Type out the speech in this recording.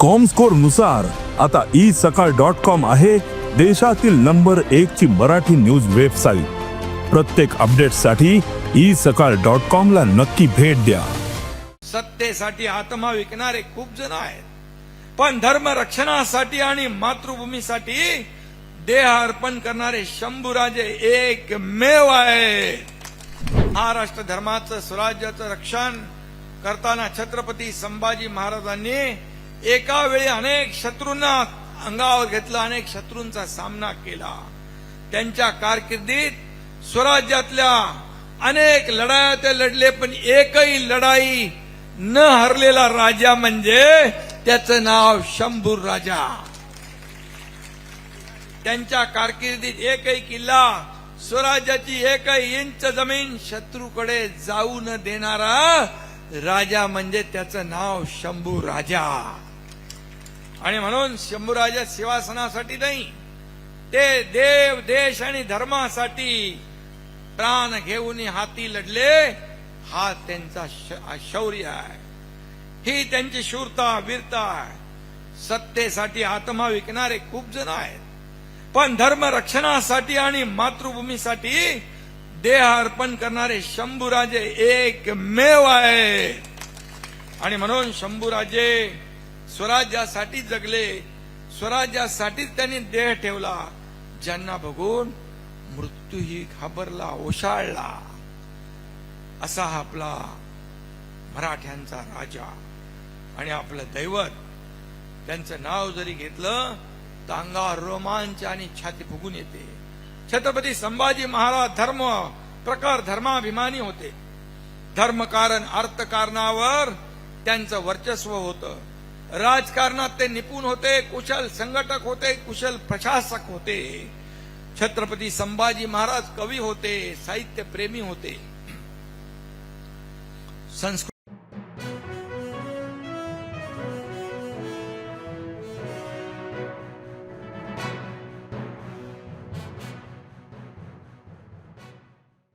कॉमस्कोरनुसार आता ई सकाळ dot com आहे देशातील नंबर एक ची मराठी न्यूज वेबसाईट प्रत्येक अपडेटसाठी ई सकाळ डॉट कॉम ला नक्की भेट द्या. सत्तेसाठी आत्मा विकणारे खूप जण आहेत. पण धर्म रक्षणासाठी आणि मातृभूमीसाठी देह अर्पण करणारे शंभूराजे एकमेव आहे महाराष्ट्र धर्माचं स्वराज्याचं रक्षण करताना छत्रपती संभाजी महाराजांनी एका वेळी अनेक शत्रूंना अंगावर घेतलं अनेक शत्रूंचा सामना केला. त्यांच्या कारकिर्दीत स्वराज्यातल्या अनेक लढाया ते लढले पण एकही लढाई न हरलेला राजा म्हणजे त्याचं नाव शंभूर राजा. त्यांच्या कारकिर्दीत एकही किल्ला स्वराज्याची एकही इंच जमीन शत्रूकडे जाऊ न देणारा राजा म्हणजे त्याचं नाव शंभू राजा. आणि म्हणून शंभूराजा शिवासनासाठी नाही ते देव देश आणि धर्मासाठी प्राण घेऊन हाती लढले. हा त्यांचा श- शौर्य आहे. ही त्यांची शूरता वीरता आहे. सत्तेसाठी आत्मा विकणारे खूप जण आहेत. पण धर्म रक्षणासाठी आणि मातृभूमीसाठी देह अर्पण करणारे शंभूराजे एकमेव आहे आणि म्हणून शंभूराजे स्वराज्यासाठी जगले. स्वराज्यासाठीच त्यांनी देह ठेवला. ज्यांना बघून मृत्यूही घाबरला ओशाळला. असा हा आपला मराठ्यांचा राजा आणि आपलं दैवत. त्यांचं नाव जरी घेतलं तर अंगावर रोमांच आणि छाती फुगून येते. छत्रपती संभाजी महाराज धर्म प्रकार धर्माभिमानी होते. धर्मकारण अर्थकारणावर त्यांचं वर्चस्व होतं. राजकारणात ते निपुण होते कुशल संघटक होते कुशल प्रशासक होते. छत्रपती संभाजी महाराज कवी होते साहित्य प्रेमी होते. संस्कृत